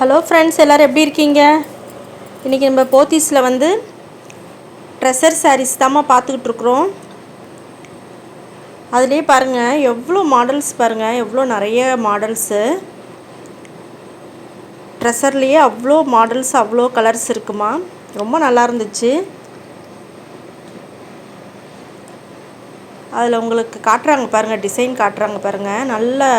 Hello friends எல்லோரும் எப்படி இருக்கீங்க? இன்றைக்கி நம்ம போத்தீஸில் வந்து ட்ரெஸ்ஸர் சாரீஸ் தாம்மா பார்த்துக்கிட்டு இருக்கிறோம். அதுலேயே பாருங்கள் எவ்வளோ மாடல்ஸ் பாருங்கள் எவ்வளோ நிறைய மாடல்ஸு ட்ரெஸ்ஸர்லேயே அவ்வளோ மாடல்ஸ் அவ்வளோ கலர்ஸ் இருக்குமா? ரொம்ப நல்லா இருந்துச்சு. அதில் உங்களுக்கு காட்டுறாங்க பாருங்கள் டிசைன் காட்டுறாங்க பாருங்கள் நல்ல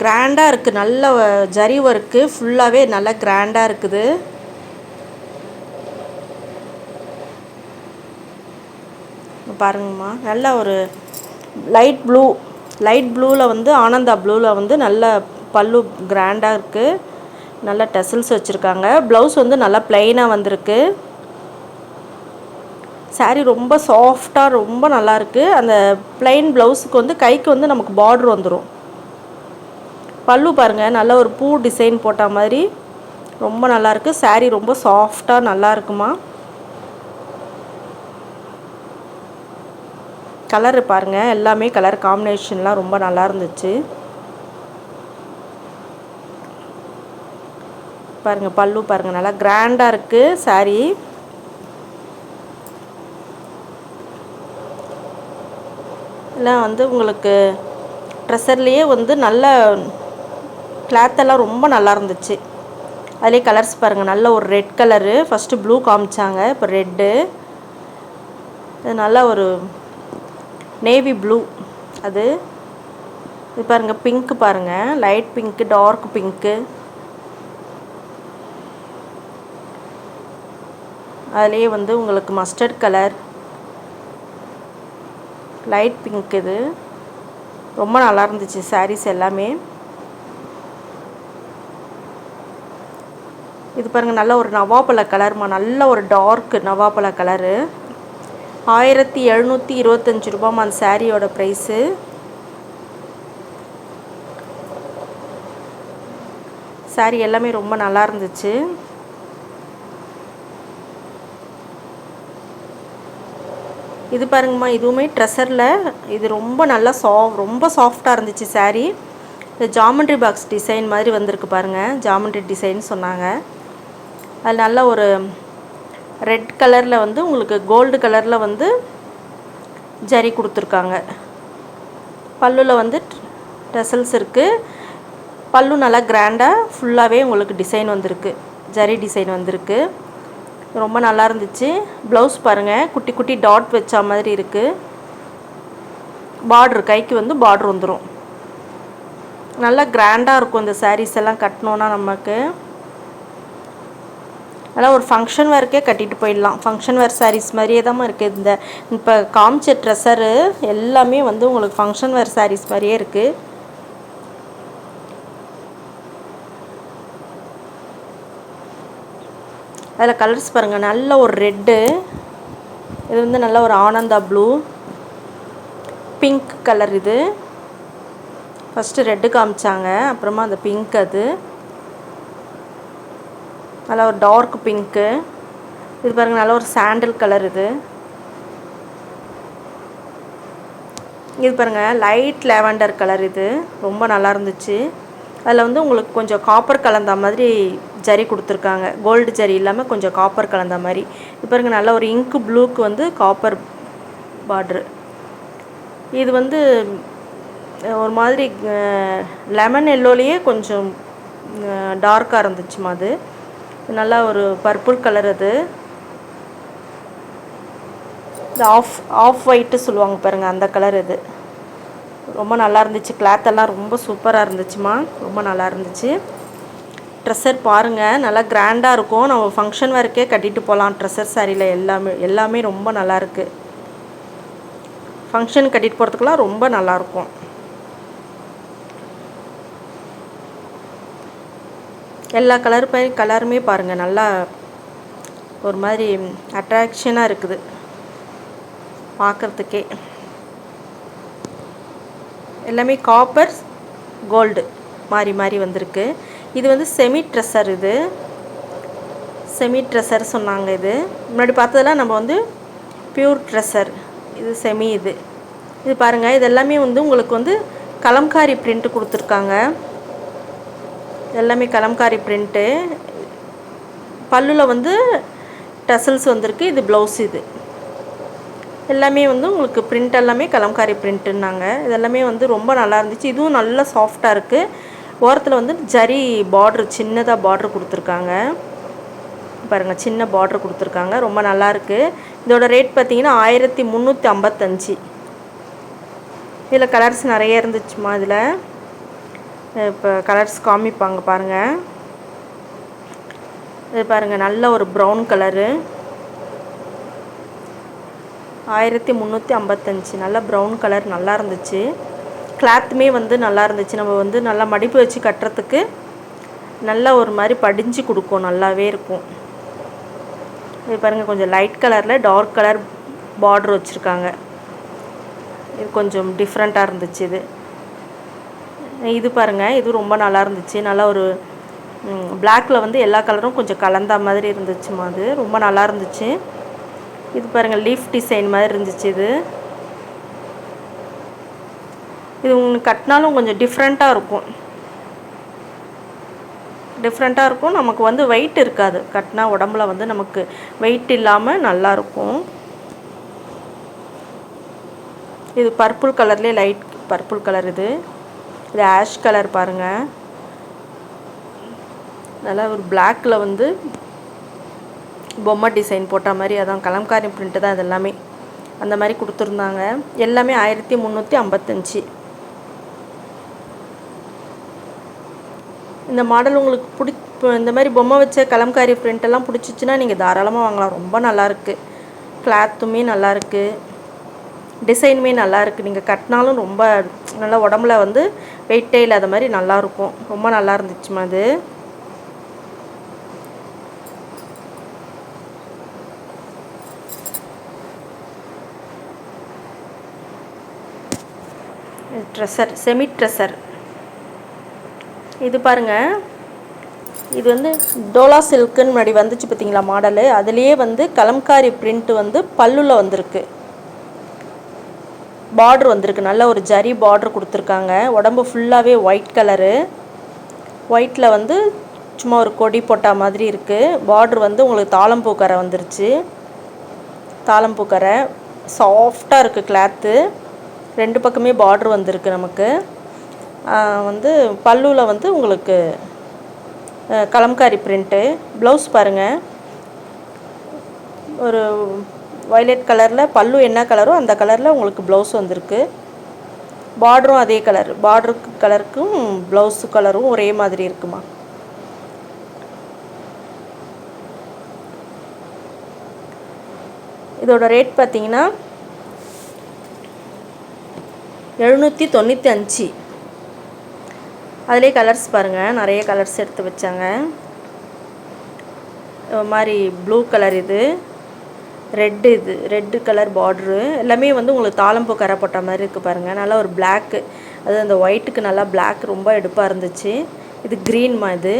கிராண்டாக இருக்குது நல்ல ஜரி ஒர்க்கு ஃபுல்லாகவே நல்லா கிராண்டாக இருக்குது. பாருங்கம்மா. நல்ல ஒரு லைட் ப்ளூ. லைட் ப்ளூவில் வந்து ஆனந்தா ப்ளூவில் வந்து நல்ல பல்லு கிராண்டாக இருக்குது நல்ல டெசல்ஸ் வச்சுருக்காங்க. ப்ளவுஸ் வந்து நல்லா ப்ளைனாக வந்திருக்கு. சாரீ ரொம்ப சாஃப்டாக ரொம்ப நல்லாயிருக்கு அந்த ப்ளைன் ப்ளவுஸுக்கு வந்து கைக்கு வந்து நமக்கு பார்ட்ரு வந்துடும் பல்லு பாருங்கள் நல்ல ஒரு பூ டிசைன் போட்ட மாதிரி. ரொம்ப நல்லாயிருக்கு சாரீ ரொம்ப சாஃப்டாக நல்லா இருக்குமா. கலரு பாருங்கள் எல்லாமே கலர் காம்பினேஷன்லாம் ரொம்ப நல்லா இருந்துச்சு. பாருங்கள் பல்லு பாருங்கள் நல்லா கிராண்டாக இருக்குது சாரீ எல்லாம் வந்து உங்களுக்கு ட்ரெஸ்ஸர்லேயே வந்து நல்ல கிளாத்தெல்லாம் ரொம்ப நல்லா இருந்துச்சு. அதிலே கலர்ஸ் பாருங்கள் நல்ல ஒரு ரெட் கலரு ஃபஸ்ட்டு ப்ளூ காமிச்சாங்க இப்போ ரெட்டு இது நல்லா ஒரு நேவி ப்ளூ அது இது பாருங்கள் பிங்க்கு பாருங்கள் லைட் பிங்க்கு டார்க் பிங்க்கு அதுலேயே வந்து உங்களுக்கு மஸ்டர்ட் கலர் லைட் பிங்க் இது. ரொம்ப நல்லா இருந்துச்சு சாரீஸ் எல்லாமே. இது பாருங்கள் நல்ல ஒரு நவாப்பழ கலர்மா நல்ல ஒரு டார்க் நவாப்பழ கலரு ஆயிரத்தி எழுநூற்றி இருபத்தஞ்சி ரூபாமா அந்த சாரியோட ப்ரைஸு சாரி எல்லாமே ரொம்ப நல்லா இருந்துச்சு. இது பாருங்கம்மா இதுவுமே ட்ரெஸ்ஸரில் இது ரொம்ப நல்லா சா ரொம்ப சாஃப்டாக இருந்துச்சு சாரீ இந்த ஜாமெண்ட்ரி பாக்ஸ் டிசைன் மாதிரி வந்திருக்கு பாருங்கள் ஜாமெண்ட்ரி டிசைன் சொன்னாங்க. அது நல்ல ஒரு ரெட் கலரில் வந்து உங்களுக்கு கோல்டு கலரில் வந்து ஜரி கொடுத்துருக்காங்க. பல்லுவில் வந்து டெசல்ஸ் இருக்குது பல்லு நல்லா கிராண்டாக ஃபுல்லாகவே உங்களுக்கு டிசைன் வந்திருக்கு. ஜரி டிசைன் வந்திருக்கு. ரொம்ப நல்லா இருந்துச்சு. ப்ளவுஸ் பாருங்கள் குட்டி குட்டி டாட் வச்ச மாதிரி இருக்குது பார்ட்ரு கைக்கு வந்து பார்ட்ரு வந்துடும் நல்லா கிராண்டாக இருக்கும் இந்த சாரீஸ் எல்லாம் கட்டினோன்னா நமக்கு. அதெல்லாம் ஒரு ஃபங்க்ஷன் வேர்க்கே கட்டிட்டு போயிடலாம். ஃபங்க்ஷன் வேர் சாரீஸ் மாதிரியே தான் இருக்குது இந்த இப்போ காமிச்ச ட்ரெஸ்ஸரு எல்லாமே வந்து உங்களுக்கு ஃபங்க்ஷன் வேர் சாரீஸ் மாதிரியே இருக்குது அதில் கலர்ஸ் பாருங்கள் நல்ல ஒரு ரெட்டு இது வந்து நல்ல ஒரு ஆனந்தா ப்ளூ பிங்க் கலர் இது. ஃபஸ்ட்டு ரெட்டு காமிச்சாங்க. அப்புறமா அந்த பிங்க் அது. நல்லா ஒரு டார்க் பிங்க்கு இது பாருங்கள் நல்ல ஒரு சாண்டில் கலர் இது. இது பாருங்கள் லைட் லேவண்டர் கலர் இது. ரொம்ப நல்லா இருந்துச்சு. அதில் வந்து உங்களுக்கு கொஞ்சம் காப்பர் கலந்த மாதிரி ஜரி கொடுத்துருக்காங்க. கோல்டு ஜரி இல்லாமல் கொஞ்சம் காப்பர் கலந்த மாதிரி. இது பாருங்கள் நல்ல ஒரு இங்கு ப்ளூக்கு வந்து காப்பர் பார்ட்ரு இது வந்து ஒரு மாதிரி லெமன் எல்லோலேயே கொஞ்சம் டார்க்காக இருந்துச்சுமா அது. நல்லா ஒரு பர்பிள் கலர் அது. இந்த ஆஃப் ஆஃப் ஒயிட்டு சொல்லுவாங்க பாருங்கள் அந்த கலர் இது. ரொம்ப நல்லா இருந்துச்சு. கிளாத்தெல்லாம் ரொம்ப சூப்பராக இருந்துச்சுமா. ரொம்ப நல்லா இருந்துச்சு. ட்ரெஸ்ஸர் பாருங்கள் நல்லா கிராண்டாக இருக்கும். நம்ம ஃபங்க்ஷன் வரைக்கே கட்டிட்டு போகலாம் ட்ரெஸ்ஸர் சாரியில் எல்லாமே எல்லாமே ரொம்ப நல்லாயிருக்கு ஃபங்க்ஷன் கட்டிட்டு போகிறதுக்கெலாம் ரொம்ப நல்லாயிருக்கும் எல்லா கலர் பை கலருமே பாருங்கள் நல்லா ஒரு மாதிரி அட்ராக்ஷனாக இருக்குது. பார்க்குறதுக்கே எல்லாமே காப்பர் கோல்டு மாறி மாறி வந்திருக்கு. இது வந்து செமி ட்ரெஸ்ஸர் இது. செமி ட்ரெஸ்ஸர் சொன்னாங்க இது. முன்னாடி பார்த்ததெல்லாம் நம்ம வந்து பியூர் ட்ரெஸ்ஸர் இது செமி இது. இது பாருங்கள் இது எல்லாமே வந்து உங்களுக்கு வந்து கலம்காரி பிரிண்ட்டு கொடுத்துருக்காங்க. எல்லாமே கலம்காரி பிரிண்ட்டு. பல்லில் வந்து டசல்ஸ் வந்திருக்கு. இது ப்ளவுஸ் இது. எல்லாமே வந்து உங்களுக்கு பிரிண்ட் எல்லாமே கலம்காரி பிரிண்ட்டுன்னாங்க. இதெல்லாமே வந்து ரொம்ப நல்லா இருந்துச்சு. இதுவும் நல்லா சாஃப்டாக இருக்குது ஓரத்தில் வந்து ஜரி பார்ட்ரு சின்னதாக பார்ட்ரு கொடுத்துருக்காங்க. பாருங்கள் சின்ன பார்ட்ரு கொடுத்துருக்காங்க. ரொம்ப நல்லாயிருக்கு இதோட ரேட் பார்த்தீங்கன்னா ஆயிரத்தி முந்நூற்றி ஐம்பத்தஞ்சு. இதில் கலர்ஸ் நிறைய இருந்துச்சுமா இதில்? இப்போ கலர்ஸ் காமிப்பாங்க பாருங்கள் இது பாருங்கள் நல்ல ஒரு ப்ரௌன் கலரு ஆயிரத்தி முந்நூற்றி ஐம்பத்தஞ்சு. நல்ல ப்ரௌன் கலர் நல்லா இருந்துச்சு. கிளாத்துமே வந்து நல்லா இருந்துச்சு. நம்ம வந்து நல்லா மடிப்பு வச்சு கட்டுறதுக்கு நல்லா ஒரு மாதிரி படிஞ்சு கொடுக்கும். நல்லாவே இருக்கும். இது பாருங்கள் கொஞ்சம் லைட் கலரில் டார்க் கலர் பார்டர் வச்சுருக்காங்க. இது கொஞ்சம் டிஃப்ரெண்ட்டாக இருந்துச்சு இது. இது பாருங்கள் இது ரொம்ப நல்லா இருந்துச்சு. நல்லா ஒரு பிளாக்கில் வந்து எல்லா கலரும் கொஞ்சம் கலந்த மாதிரி இருந்துச்சுமா அது. ரொம்ப நல்லா இருந்துச்சு. இது பாருங்கள் லீஃப் டிசைன் மாதிரி இருந்துச்சு இது. இது உங்களுக்கு கட்டினாலும் கொஞ்சம் டிஃப்ரெண்ட்டாக இருக்கும். டிஃப்ரெண்ட்டாக இருக்கும். நமக்கு வந்து வெயிட் இருக்காது. கட்டினா உடம்புல வந்து நமக்கு வெயிட் இல்லாமல் நல்லாயிருக்கும் இது பர்பிள் கலர்லேயே லைட் பர்பிள் கலர் இது. இது ஆஷ் கலர் பாருங்கள் நல்லா ஒரு பிளாக்கில் வந்து பொம்மை டிசைன் போட்ட மாதிரி அதான் கலம்காரி பிரிண்ட்டு தான் இது எல்லாமே அந்த மாதிரி கொடுத்துருந்தாங்க. எல்லாமே ஆயிரத்தி முந்நூற்றி ஐம்பத்தஞ்சு. இந்த மாடல் உங்களுக்கு பிடி இந்த மாதிரி பொம்மை வச்ச கலம்காரி பிரிண்ட் பிடிச்சிச்சின்னா நீங்கள் தாராளமாக வாங்கலாம். ரொம்ப நல்லாயிருக்கு கிளாத்துமே நல்லாயிருக்கு டிசைனுமே நல்லாயிருக்கு நீங்கள் கட்டினாலும் ரொம்ப நல்லா உடம்புல வந்து வெயிட்டே இல்லாத மாதிரி நல்லாயிருக்கும் ரொம்ப நல்லா இருந்துச்சுமா அது. Dresser semi dresser. இது பாருங்கள் இது வந்து டோலா சில்க்குன்னு முன்னாடி வந்துச்சு பார்த்தீங்களா மாடலு. அதுலேயே வந்து கலம்காரி பிரிண்ட் வந்து பல்லுல வந்திருக்கு. பார்ட்ரு வந்திருக்கு. நல்ல ஒரு ஜரி பார்ட்ரு கொடுத்துருக்காங்க. உடம்பு ஃபுல்லாகவே ஒயிட் கலரு ஒயிட்டில் வந்து சும்மா ஒரு கொடி போட்டா மாதிரி இருக்குது பார்ட்ரு வந்து உங்களுக்கு தாளம்பூக்கரை வந்துருச்சு. தாளம்பூக்கரை. சாஃப்டாக இருக்குது கிளாத்து ரெண்டு பக்கமே பார்ட்ரு வந்திருக்கு நமக்கு. வந்து பல்லுவில் வந்து உங்களுக்கு கலம்காரி பிரிண்ட்டு ப்ளவுஸ் பாருங்கள் ஒரு வயலட் கலரில் பல்லு என்ன கலரோ அந்த கலரில் உங்களுக்கு ப்ளவுஸ் வந்திருக்கு. பார்டரும் அதே கலர் பார்டருக்கு கலருக்கும் ப்ளவுஸு கலரும் ஒரே மாதிரி இருக்குமா? இதோட ரேட் பார்த்தீங்கன்னா எழுநூற்றி தொண்ணூற்றி அஞ்சு. அதிலே கலர்ஸ் பாருங்கள் நிறைய கலர்ஸ் எடுத்து வச்சாங்க. மாதிரி ப்ளூ கலர் இது. ரெட்டு இது ரெட்டு கலர் பார்ட்ரு எல்லாமே வந்து உங்களுக்கு தாளம்பூ கரை போட்ட மாதிரி இருக்குது பாருங்கள் நல்லா ஒரு பிளாக்கு அது அந்த ஒயிட்டுக்கு நல்லா பிளாக் ரொம்ப எடுப்பாக இருந்துச்சு. இது க்ரீன்மா இது.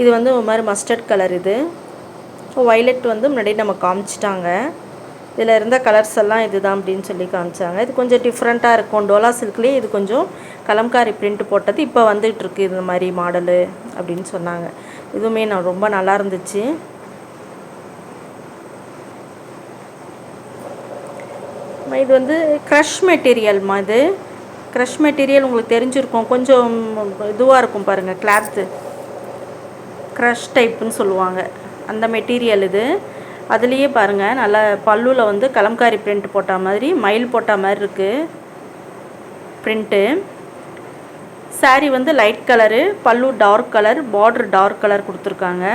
இது வந்து ஒரு மாதிரி மஸ்டர்ட் கலர் இது. ஒய்லெட் வந்து முன்னாடி நம்ம காமிச்சிட்டாங்க. இதில் இருந்த கலர்ஸ் எல்லாம் இது தான் அப்படின்னு சொல்லி காமிச்சாங்க. இது கொஞ்சம் டிஃப்ரெண்ட்டாக இருக்கும். டோலா சில்க்லேயே இது கொஞ்சம் கலம்காரி பிரிண்ட் போட்டது. இப்போ வந்துகிட்ருக்கு இந்த மாதிரி மாடலு அப்படின்னு சொன்னாங்க. இதுவுமே நான் ரொம்ப நல்லா இருந்துச்சு. இது வந்து க்ரஷ் மெட்டீரியல்மா இது? க்ரஷ் மெட்டீரியல் உங்களுக்கு தெரிஞ்சிருக்கும். கொஞ்சம் இதுவாக இருக்கும் பாருங்கள் கிளாத்து க்ரஷ் டைப்புன்னு சொல்லுவாங்க. அந்த மெட்டீரியல் இது. அதுலேயே பாருங்கள் நல்லா பல்லுவில் வந்து கலம்காரி பிரிண்ட் போட்ட மாதிரி மயில் போட்ட மாதிரி இருக்குது பிரிண்ட்டு சாரி வந்து லைட் கலரு பல்லு dark colour border dark colour கொடுத்துருக்காங்க.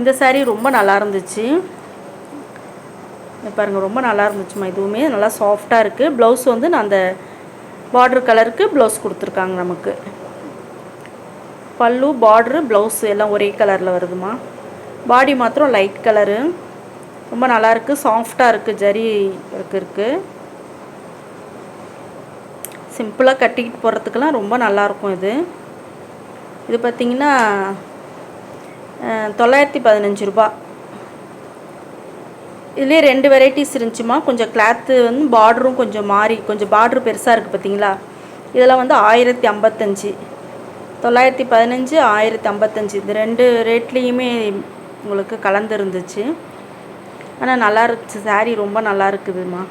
இந்த சாரீ ரொம்ப நல்லா இருந்துச்சு. பாருங்கள் ரொம்ப நல்லா இருந்துச்சுமா இதுவுமே. நல்லா சாஃப்டாக இருக்குது ப்ளவுஸ் வந்து நான் அந்த பார்ட்ரு கலருக்கு ப்ளவுஸ் கொடுத்துருக்காங்க நமக்கு. பல்லு பார்ட்ரு ப்ளவுஸ் எல்லாம் ஒரே கலரில் வருதுமா பாடி மாத்திரம் லைட் கலரு ரொம்ப நல்லாயிருக்கு சாஃப்டாக இருக்குது ஜரி இருக்கு. இருக்குது சிம்பிளாக கட்டிக்கிட்டு போகிறதுக்கெல்லாம் ரொம்ப நல்லாயிருக்கும் இது. இது பார்த்திங்கன்னா தொள்ளாயிரத்தி பதினஞ்சு ரூபா இதுலேயே ரெண்டு வெரைட்டிஸ் இருந்துச்சுமா? கொஞ்சம் கிளாத்து வந்து பார்டரும் கொஞ்சம் மாறி கொஞ்சம் பார்டர் பெருசாக இருக்குது பார்த்தீங்களா இதெல்லாம் வந்து ஆயிரத்தி ஐம்பத்தஞ்சு. தொள்ளாயிரத்தி பதினஞ்சு ஆயிரத்தி ஐம்பத்தஞ்சு. இந்த ரெண்டு ரேட்லேயுமே உங்களுக்கு கலந்து இருந்துச்சு ஆனால் நல்லா இருந்துச்சு. சாரீ ரொம்ப நல்லா இருக்குதுமா.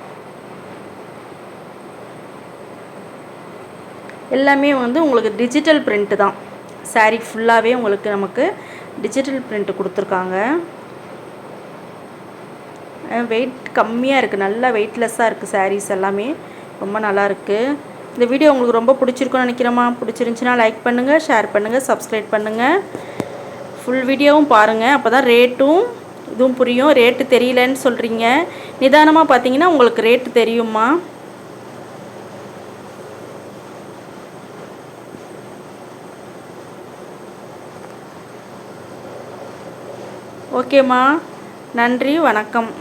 எல்லாமே வந்து உங்களுக்கு டிஜிட்டல் பிரிண்ட்டு தான். சாரீ ஃபுல்லாகவே உங்களுக்கு நமக்கு டிஜிட்டல் பிரிண்ட்டு கொடுத்துருக்காங்க. வெயிட் கம்மியாக இருக்குது நல்லா வெயிட்லெஸ்ஸாக இருக்குது சாரீஸ் எல்லாமே. ரொம்ப நல்லா இருக்குது இந்த வீடியோ உங்களுக்கு ரொம்ப பிடிச்சிருக்குன்னு நினைக்கிறேம்மா. பிடிச்சிருந்துச்சின்னா லைக் பண்ணுங்கள் ஷேர் பண்ணுங்கள் சப்ஸ்கிரைப் பண்ணுங்கள் ஃபுல் வீடியோவும் பாருங்கள் அப்போ தான் ரேட்டும் இதுவும் புரியும். ரேட்டு தெரியலன்னு சொல்கிறீங்க நிதானமாக பார்த்தீங்கன்னா உங்களுக்கு ரேட்டு தெரியுமா ஓகேம்மா நன்றி வணக்கம்.